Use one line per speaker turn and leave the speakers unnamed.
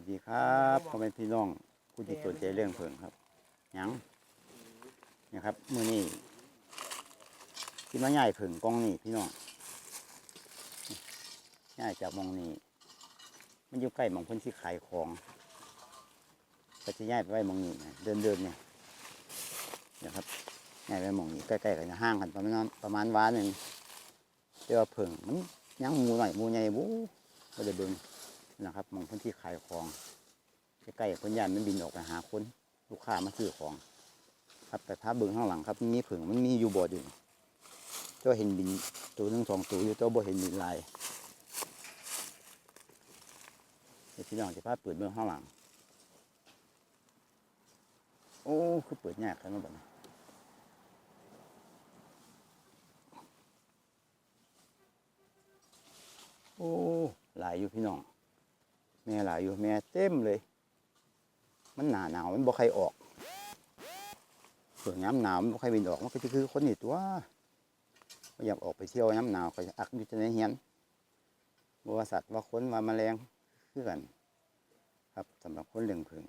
วัสดีครับพ่อแม่พี่น้องผู้ที่สนใจเรื่องเพิ่งครับหยังนะครับมื้อนี้ที่มาย่ายเพิ่งกองนี่พี่น้องย่ายจากหมองนี้มันอยู่ใกล้หมองเพิ่นที่ขายของก็จะย่ายไปไว้หมองนี้นะเดินเดินๆเนี่ยนะครับย่ายไปหมองนี้ใกล้ๆกันห่างกันประมาณประมาณวาหนึ่งแต่ว่าเพิ่งมันยังหมูหน่อยหมูใหญ่บู๊ก็จะเดิน นะครับมองพื้นที่ขายของใกล้ๆคนยานมันบินออกไปหาคนลูกค้ามาซื้อของ ครับแต่ถ้าเบิ่งข้างหลังครับมีผึ่งมันมีอยู่บ่อดึงเจ้าเห็นบินตัวหนึ่งสองตัวอยู่เจ้าบ่เห็นบินลายเดี๋ยวพี่น้องจะพาเปิดเบิ่งข้างหลัง โอ้คือเปิดยากครับน้องบัดนี้โอ้หลายอยู่พี่น้อง แม่หลายอยู่แม่เต็มเลย มันหนาหนาวมันบ่ใครออกเผื่อย้ำหนาวมันบ่ใครบินออกมันก็จะคือคนนี่ตัวบ่อยากออกไปเที่ยวย้ำหนาวก็จะอักอยู่แต่ในเฮียนบ่ว่าสัตว์ว่าคนว่าแมลงคือกัน ครับสำหรับคนเลี้ยงผึ่ง